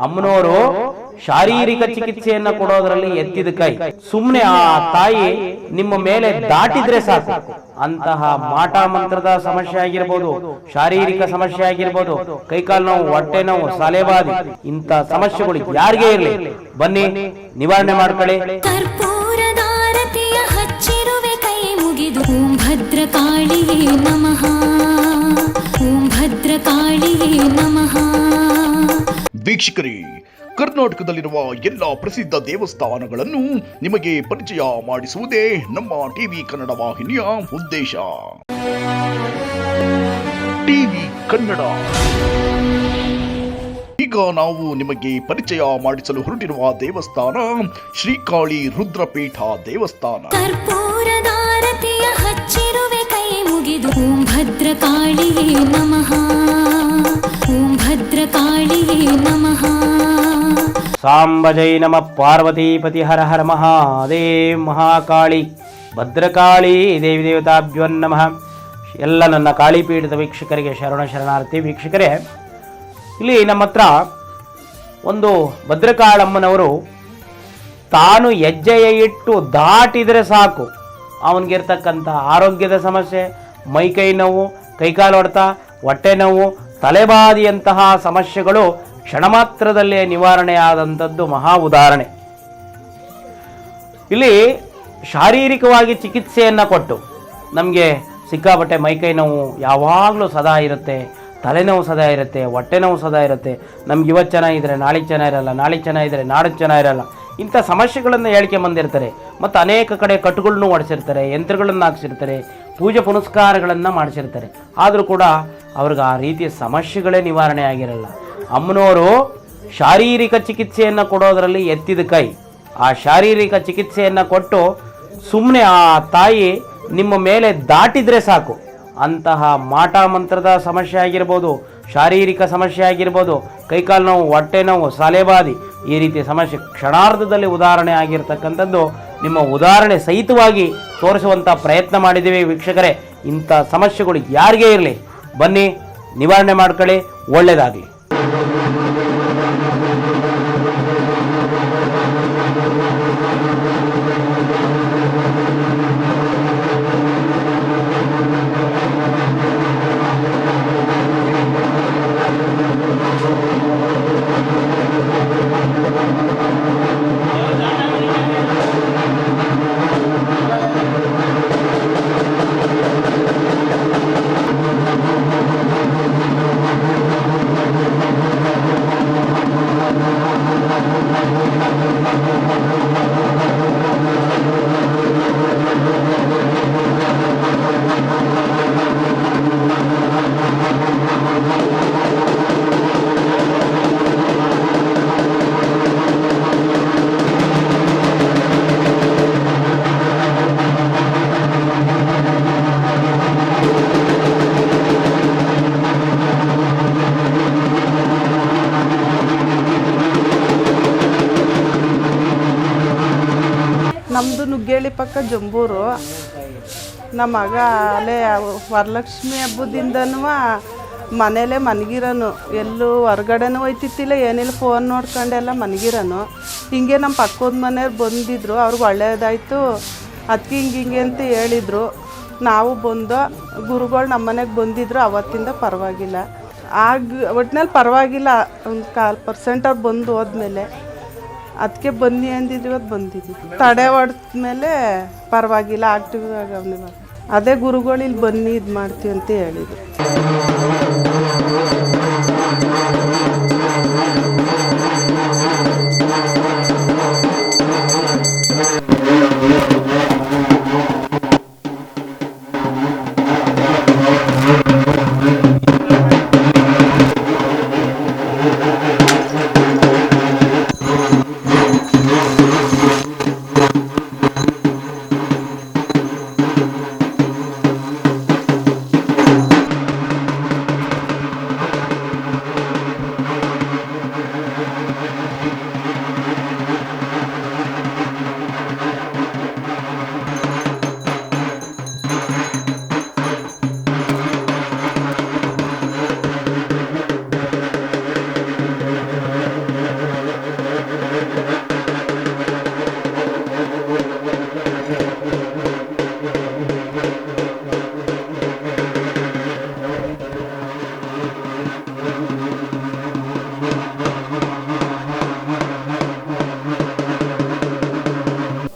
ಅಮ್ಮನವರು ಶಾರೀರಿಕ ಚಿಕಿತ್ಸೆಯನ್ನ ಕೊಡೋದ್ರಲ್ಲಿ ಎತ್ತಿದ ಕೈ. ಸುಮ್ಮನೆ ಆ ತಾಯಿ ನಿಮ್ಮ ಮೇಲೆ ದಾಟಿದ್ರೆ ಸಾಕು. ಅಂತಹ ಮಾಟ ಮಂತ್ರದ ಸಮಸ್ಯೆ ಆಗಿರ್ಬೋದು, ಶಾರೀರಿಕ ಸಮಸ್ಯೆ ಆಗಿರ್ಬೋದು, ಕೈಕಾಲು ನೋವು, ಹೊಟ್ಟೆ ನೋವು ಸಲೆಬಾದಿ ಇಂಥ ಸಮಸ್ಯೆಗಳು ಯಾರಿಗೇ ಇರಲಿ? ಬನ್ನಿ, ನಿವಾರಣೆ ಮಾಡ್ಕೊಳ್ಳಿ. ಭದ್ರಕಾಳಿಯೇ ನಮಃ. ಓಂ ಭದ್ರಕಾಳಿಯೇ ನಮಃ. ವೀಕ್ಷಕರೇ, ಕರ್ನಾಟಕದಲ್ಲಿರುವ ಎಲ್ಲ ಪ್ರಸಿದ್ಧ ದೇವಸ್ಥಾನಗಳನ್ನು ನಿಮಗೆ ಪರಿಚಯ ಮಾಡಿಸುವುದೇ ನಮ್ಮ ಟಿವಿ ಕನ್ನಡ ವಾಹಿನಿಯ ಉದ್ದೇಶ. ಟಿವಿ ಕನ್ನಡ. ಈಗ ನಾವು ನಿಮಗೆ ಪರಿಚಯ ಮಾಡಿಸಲು ಹೊರಟಿರುವ ದೇವಸ್ಥಾನ ಶ್ರೀಕಾಳಿ ರುದ್ರಪೀಠ ದೇವಸ್ಥಾನ. ಕರ್ಪೂರದಾರತಿಯ ಹಚ್ಚಿರುವೆ ಕೈ ಮುಗಿದು ನಮಃ. ಸಾಂಬಜೈ ನಮ ಪಾರ್ವತೀಪತಿ ಹರ ಹರ ಮಹಾದೇವ್ ಮಹಾಕಾಳಿ. ಭದ್ರಕಾಳಿ ದೇವಿ ದೇವತಾಭ್ಯೋ ನಮಃ. ಎಲ್ಲ ನನ್ನ ಕಾಳಿಪೀಠದ ವೀಕ್ಷಕರಿಗೆ ಶರಣ ಶರಣಾರ್ಥಿ ವೀಕ್ಷಕರೇ, ಇಲ್ಲಿ ನಮ್ಮ ಹತ್ರ ಒಂದು ಭದ್ರಕಾಳಮ್ಮನವರು ತಾನು ಹೆಜ್ಜೆಯ ಇಟ್ಟು ದಾಟಿದರೆ ಸಾಕು. ಅವನಿಗಿರ್ತಕ್ಕಂಥ ಆರೋಗ್ಯದ ಸಮಸ್ಯೆ, ಮೈಕೈ ನೋವು, ಕೈಕಾಲು ಹೊಡೆತ ಹೊಟ್ಟೆ ನೋವು, ತಲೆಬಾದಿಯಂತಹ ಸಮಸ್ಯೆಗಳು ಕ್ಷಣ ಮಾತ್ರದಲ್ಲೇ ನಿವಾರಣೆ ಆದಂಥದ್ದು ಮಹಾ ಉದಾಹರಣೆ. ಇಲ್ಲಿ ಶಾರೀರಿಕವಾಗಿ ಚಿಕಿತ್ಸೆಯನ್ನು ಕೊಟ್ಟು ನಮಗೆ ಸಿಕ್ಕಾಪಟ್ಟೆ ಮೈಕೈ ನೋವು ಯಾವಾಗಲೂ ಸದಾ ಇರುತ್ತೆ ತಲೆನೋವು ಸದಾ ಇರುತ್ತೆ, ಹೊಟ್ಟೆ ನೋವು ಸದಾ ಇರುತ್ತೆ. ನಮ್ಗೆ ಇವತ್ತು ಚೆನ್ನಾಗಿದ್ದರೆ ನಾಳೆಗೆ ಚೆನ್ನಾಗಿರಲ್ಲ ನಾಳೆಗೆ ಚೆನ್ನಾಗಿದ್ದರೆ ನಾಡಿದ್ದು ಚೆನ್ನಾಗಿರಲ್ಲ ಇಂಥ ಸಮಸ್ಯೆಗಳನ್ನು ಹೇಳಿಕೆ ಬಂದಿರ್ತಾರೆ. ಮತ್ತು ಅನೇಕ ಕಡೆ ಕಟ್ಟುಗಳನ್ನು ಹೊಡೆಸಿರ್ತಾರೆ ಯಂತ್ರಗಳನ್ನು ಹಾಕ್ಸಿರ್ತಾರೆ, ಪೂಜೆ ಪುನಸ್ಕಾರಗಳನ್ನು ಮಾಡಿಸಿರ್ತಾರೆ. ಆದರೂ ಕೂಡ ಅವ್ರಿಗೆ ಆ ರೀತಿಯ ಸಮಸ್ಯೆಗಳೇ ನಿವಾರಣೆ ಆಗಿರಲ್ಲ. ಅಮ್ಮನವರು ಶಾರೀರಿಕ ಚಿಕಿತ್ಸೆಯನ್ನು ಕೊಡೋದರಲ್ಲಿ ಎತ್ತಿದ ಕೈ. ಆ ಶಾರೀರಿಕ ಚಿಕಿತ್ಸೆಯನ್ನು ಕೊಟ್ಟು ಸುಮ್ಮನೆ ಆ ತಾಯಿ ನಿಮ್ಮ ಮೇಲೆ ದಾಟಿದರೆ ಸಾಕು. ಅಂತಹ ಮಾಟ ಮಂತ್ರದ ಸಮಸ್ಯೆ ಆಗಿರ್ಬೋದು, ಶಾರೀರಿಕ ಸಮಸ್ಯೆ ಆಗಿರ್ಬೋದು, ಕೈಕಾಲು ನೋವು, ಹೊಟ್ಟೆ ನೋವು, ಸಲೆಬಾದಿ ಈ ರೀತಿಯ ಸಮಸ್ಯೆ ಕ್ಷಣಾರ್ಧದಲ್ಲಿ ಉದಾಹರಣೆ ಆಗಿರ್ತಕ್ಕಂಥದ್ದು ನಿಮ್ಮ ಉದಾಹರಣೆ ಸಹಿತವಾಗಿ ತೋರಿಸುವಂಥ ಪ್ರಯತ್ನ ಮಾಡಿದ್ದೀವಿ ವೀಕ್ಷಕರೇ. ಇಂಥ ಸಮಸ್ಯೆಗಳು ಯಾರಿಗೇ ಇರಲಿ? ಬನ್ನಿ, ನಿವಾರಣೆ ಮಾಡ್ಕೊಳ್ಳಿ ಒಳ್ಳೆಯದಾಗಲಿ ನುಗ್ಗೇಳಿ ಪಕ್ಕ ಜಂಬೂರು. ನಮ್ಮ ಮಗ ಅಲ್ಲೇ ವರಲಕ್ಷ್ಮಿ ಹಬ್ಬದಿಂದನೂ ಮನೇಲೇ ಮನ್ಗಿರೋನು. ಎಲ್ಲೂ ಹೊರ್ಗಡೆನೂ ಹೋಯ್ತಿತ್ತಿಲ್ಲ, ಏನಿಲ್ಲ ಫೋನ್ ನೋಡ್ಕೊಂಡೆಲ್ಲ ಮನ್ಗಿರೋನು. ಹಿಂಗೆ ನಮ್ಮ ಪಕ್ಕದ ಮನೆಯವ್ರು ಬಂದಿದ್ರು, ಅವ್ರಿಗೆ ಒಳ್ಳೆಯದಾಯಿತು ಅದಕ್ಕೆ ಹಿಂಗೆ ಹಿಂಗೆ ಅಂತ ಹೇಳಿದರು. ನಾವು ಬಂದು, ಗುರುಗಳು ನಮ್ಮ ಮನೆಗೆ ಬಂದಿದ್ರು, ಅವತ್ತಿಂದ ಪರವಾಗಿಲ್ಲ. ಆಗ ಒಟ್ಟಿನಲ್ಲಿ ಪರವಾಗಿಲ್ಲ, ಒಂದು ಕಾಲು ಪರ್ಸೆಂಟ್ ಅವ್ರು ಬಂದು ಹೋದ್ಮೇಲೆ. ಅದಕ್ಕೆ ಬನ್ನಿ ಅಂದಿದ್ರು ಇವತ್ತು ಬಂದಿದ್ವಿ. ತಡೆ ಹೊಡೆದ್ಮೇಲೆ ಪರವಾಗಿಲ್ಲ ಆಕ್ಟಿವ್ ಅದೇ ಗುರುಗಳು ಇಲ್ಲಿ ಬನ್ನಿ ಇದು ಮಾಡ್ತೀವಿ ಅಂತ ಹೇಳಿದ್ರು.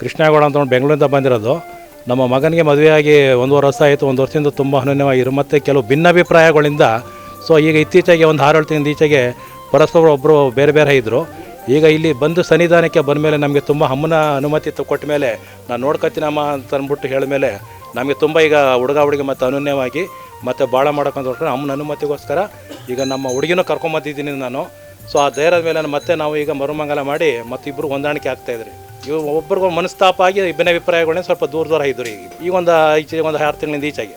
ಕೃಷ್ಣೇಗೌಡ ಅಂತ ಒಂದು ಬೆಂಗಳೂರಿಂದ ಬಂದಿರೋದು. ನಮ್ಮ ಮಗನಿಗೆ ಮದುವೆಯಾಗಿ ಒಂದೂವರೆ ವರ್ಷ ಆಯಿತು, ಒಂದು ವರ್ಷದಿಂದ ತುಂಬ ಅನನ್ಯವಾಗಿರು ಮತ್ತು ಕೆಲವು ಭಿನ್ನಾಭಿಪ್ರಾಯಗಳಿಂದ. ಸೊ ಈಗ ಇತ್ತೀಚೆಗೆ ಒಂದು ಆರೇಳು ತಿಂಗಳ ಈಚೆಗೆ ಪರಸ್ಪರ ಒಬ್ಬರು ಬೇರೆ ಬೇರೆ ಇದ್ದರು ಈಗ ಇಲ್ಲಿ ಬಂದು ಸನ್ನಿಧಾನಕ್ಕೆ ಬಂದ ಮೇಲೆ ನಮಗೆ ತುಂಬ ಅಮ್ಮನ ಅನುಮತಿ ಕೊಟ್ಟ ಮೇಲೆ ನಾನು ನೋಡ್ಕೊತೀನಮ್ಮ ಅಂತ ಅಂದ್ಬಿಟ್ಟು ಹೇಳಿದ್ಮೇಲೆ ನಮಗೆ ತುಂಬ ಈಗ ಹುಡುಗ ಹುಡುಗಿ ಮತ್ತು ಅನನ್ಯವಾಗಿ ಮತ್ತು ಭಾಳ ಮಾಡೋಕ್ಕಂತ ಅಮ್ಮನ ಅನುಮತಿಗೋಸ್ಕರ ಈಗ ನಮ್ಮ ಹುಡುಗಿನೂ ಕರ್ಕೊಂಬಂದಿದ್ದೀನಿ ನಾನು. ಸೊ ಆ ಧೈರ್ಯದ ಮೇಲೆ ಮತ್ತೆ ನಾವು ಈಗ ಮರುಮಂಗಲ ಮಾಡಿ ಮತ್ತಿಬ್ಬರು ಹೊಂದಾಣಿಕೆ ಆಗ್ತಾಯಿದ್ರಿ ಇವು ಒಬ್ರಿಗೂ ಮನಸ್ತಾಪ ಆಗಿ ಭಿನ್ನಾಭಿಪ್ರಾಯಗಳನ್ನ ಸ್ವಲ್ಪ ದೂರ ದೂರ ಇದ್ದರು. ಈಗ ಈಗ ಒಂದು ಈಚೆಗೆ ಒಂದು ಆರು ತಿಂಗಳಿಂದ ಈಚೆಗೆ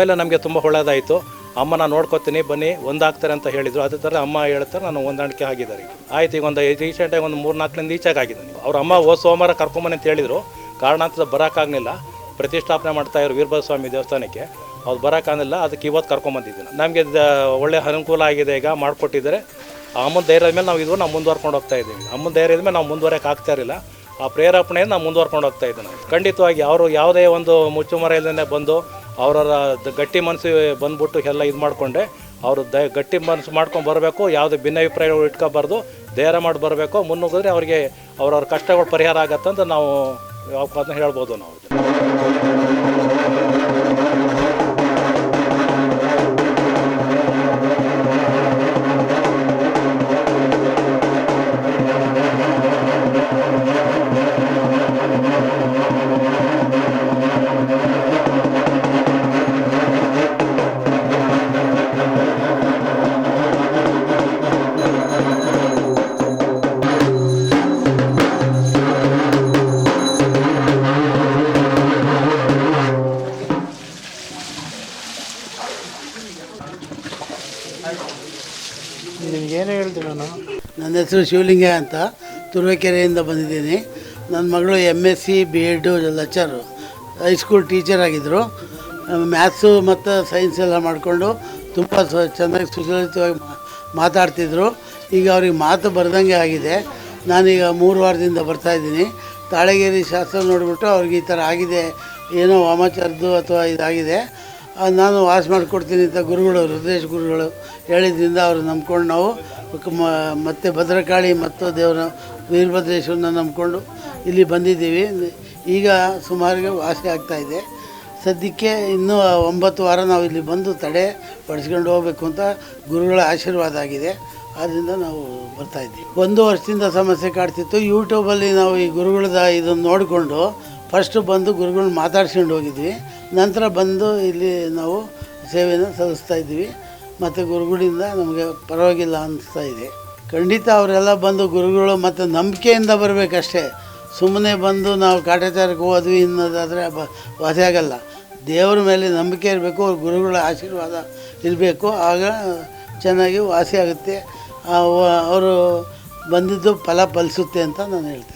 ಮೇಲೆ ನಮಗೆ ತುಂಬ ಒಳ್ಳೆಯದಾಯಿತು ಅಮ್ಮ, ನಾನು ನೋಡ್ಕೊತೀನಿ, ಬನ್ನಿ, ಒಂದಾಗ್ತಾರೆ ಅಂತ ಹೇಳಿದರು. ಅದೇ ಥರ ಅಮ್ಮ ಹೇಳ್ತಾರೆ, ನಾನು ಹೊಂದಾಣಿಕೆ ಆಗಿದ್ದಾರೆ. ಆಯ್ತು, ಈಗ ಒಂದು ರೀಸೆಂಟಾಗಿ ಒಂದು ಮೂರು ನಾಲ್ಕರಿಂದ ಈಚೆಗೆ ಆಗಿದ್ದೀನಿ. ಅವ್ರ ಅಮ್ಮ ಓ ಸೋಮವಾರ ಕರ್ಕೊಂಬನಿ ಅಂತ ಹೇಳಿದರು. ಕಾರಣಾಂತರ ಬರೋಕ್ಕಾಗಲಿಲ್ಲ. ಪ್ರತಿಷ್ಠಾಪನೆ ಮಾಡ್ತಾ ಇರೋ ವೀರಭದ್ರ ಸ್ವಾಮಿ ದೇವಸ್ಥಾನಕ್ಕೆ. ಅವ್ರು ಬರೋಕ್ಕಾಗಲಿಲ್ಲ. ಅದಕ್ಕೆ ಇವತ್ತು ಕರ್ಕೊಂಬಂದಿದ್ದೀನಿ ನಮಗೆ ಒಳ್ಳೆ ಅನುಕೂಲ ಆಗಿದೆ ಈಗ ಮಾಡಿಕೊಟ್ಟಿದ್ದಾರೆ. ಅಮ್ಮನ ಧೈರ್ಯದ ಮೇಲೆ ನಾವು ಇದು ನಾವು ಮುಂದುವರ್ಕೊಂಡು ಹೋಗ್ತಾ ಇದ್ದೀವಿ. ಅಮ್ಮನ ಧೈರ್ಯದ ಮೇಲೆ ನಾವು ಮುಂದುವರೆಯೋಕೆ ಆಗ್ತಾ ಇರಲಿಲ್ಲ. ಆ ಪ್ರೇರೇಪಣೆಯನ್ನು ನಾವು ಮುಂದುವರ್ಕೊಂಡು ಹೋಗ್ತಾ ಇದ್ದೇನೆ. ಖಂಡಿತವಾಗಿ ಅವರು ಯಾವುದೇ ಒಂದು ಮುಚ್ಚುಮರೆಯಲ್ಲೇ ಬಂದು ಅವರ ಗಟ್ಟಿ ಮನಸ್ಸು ಬಂದ್ಬಿಟ್ಟು ಎಲ್ಲ ಇದು ಮಾಡಿಕೊಂಡೆ. ಅವರು ದ ಗಟ್ಟಿ ಮನಸ್ಸು ಮಾಡ್ಕೊಂಡು ಬರಬೇಕು, ಯಾವುದೇ ಭಿನ್ನಾಭಿಪ್ರಾಯಗಳು ಇಟ್ಕೋಬಾರ್ದು, ಧೈರ್ಯ ಮಾಡಿ ಬರಬೇಕು, ಮುನ್ನುಗ್ಗಿದ್ರೆ ಅವರಿಗೆ ಅವ್ರವ್ರ ಕಷ್ಟಗಳು ಪರಿಹಾರ ಆಗತ್ತಂತ ನಾವು ಅದನ್ನ ಹೇಳ್ಬೋದು ನಾವು. ನನ್ನ ಹೆಸರು ಶಿವಲಿಂಗ ಅಂತ ತುರುವೇಕೆರೆಯಿಂದ ಬಂದಿದ್ದೀನಿ. ನನ್ನ ಮಗಳು M S C B Ed lecture high school teacher ಆಗಿದ್ದರು ಮ್ಯಾಥ್ಸು ಮತ್ತು ಸೈನ್ಸ್ ಎಲ್ಲ ಮಾಡಿಕೊಂಡು ತುಂಬ ಸ, ಚೆನ್ನಾಗಿ ಸುಸಲಿತವಾಗಿ ಮಾ- ಮಾತಾಡ್ತಿದ್ರು. ಈಗ ಅವ್ರಿಗೆ ಮಾತು ಬರೆದಂಗೆ ಆಗಿದೆ. ನಾನೀಗ ಮೂರು ವಾರದಿಂದ ಬರ್ತಾಯಿದ್ದೀನಿ ತಾಳಗೇರಿ ಶಾಸ್ತ್ರ ನೋಡಿಬಿಟ್ಟು ಅವ್ರಿಗೆ ಈ ಥರ ಆಗಿದೆ. ಏನೋ ವಾಮಾಚಾರದ್ದು ಅಥವಾ ಇದಾಗಿದೆ. ನಾನು ವಾಸ ಮಾಡಿಕೊಡ್ತೀನಿ ಅಂತ ಗುರುಗಳು ರುದ್ರೇಶ್ ಗುರುಗಳು ಹೇಳಿದ್ರಿಂದ ಅವರು ನಂಬ್ಕೊಂಡು ನಾವು ಮತ್ತು ಭದ್ರಕಾಳಿ ಮತ್ತು ದೇವರ ವೀರಭದ್ರೇಶ್ವರನ ನಂಬಿಕೊಂಡು ಇಲ್ಲಿ ಬಂದಿದ್ದೀವಿ. ಈಗ ಸುಮಾರಿಗೆ ವಾಸಿ ಆಗ್ತಾಯಿದೆ ಸದ್ಯಕ್ಕೆ ಇನ್ನೂ ಒಂಬತ್ತು ವಾರ ನಾವು ಇಲ್ಲಿ ಬಂದು ತಡೆ ಪಡಿಸ್ಕೊಂಡು ಹೋಗಬೇಕು ಅಂತ ಗುರುಗಳ ಆಶೀರ್ವಾದ ಆಗಿದೆ. ಆದ್ದರಿಂದ ನಾವು ಬರ್ತಾಯಿದ್ದೀವಿ ಒಂದು ವರ್ಷದಿಂದ ಸಮಸ್ಯೆ ಕಾಡ್ತಿತ್ತು. ಯೂಟ್ಯೂಬಲ್ಲಿ ನಾವು ಈ ಗುರುಗಳದ ಇದನ್ನು ನೋಡಿಕೊಂಡು ಫಸ್ಟು ಬಂದು ಗುರುಗಳನ್ನ ಮಾತಾಡ್ಸ್ಕೊಂಡು ಹೋಗಿದ್ವಿ. ನಂತರ ಬಂದು ಇಲ್ಲಿ ನಾವು ಸೇವೆಯನ್ನು ಸಲ್ಲಿಸ್ತಾ ಇದ್ದೀವಿ. ಮತ್ತು ಗುರುಗಳಿಂದ ನಮಗೆ ಪರವಾಗಿಲ್ಲ ಅನ್ನಿಸ್ತಾ ಇದೆ. ಖಂಡಿತ ಅವರೆಲ್ಲ ಬಂದು ಗುರುಗಳು ಮತ್ತು ನಂಬಿಕೆಯಿಂದ ಬರಬೇಕಷ್ಟೇ. ಸುಮ್ಮನೆ ಬಂದು ನಾವು ಕಾಟಾಚಾರಕ್ಕೆ ಹೋದ್ವಿ ಅನ್ನೋದಾದರೆ ಬ, ವಾಸಿ ಆಗಲ್ಲ. ದೇವರ ಮೇಲೆ ನಂಬಿಕೆ ಇರಬೇಕು, ಅವ್ರ ಗುರುಗಳ ಆಶೀರ್ವಾದ ಇರಬೇಕು. ಆಗ ಚೆನ್ನಾಗಿ ವಾಸಿ ಆಗುತ್ತೆ. ಅವರು ಬಂದಿದ್ದು ಫಲ ಫಲಿಸುತ್ತೆ ಅಂತ ನಾನು ಹೇಳ್ತೇನೆ.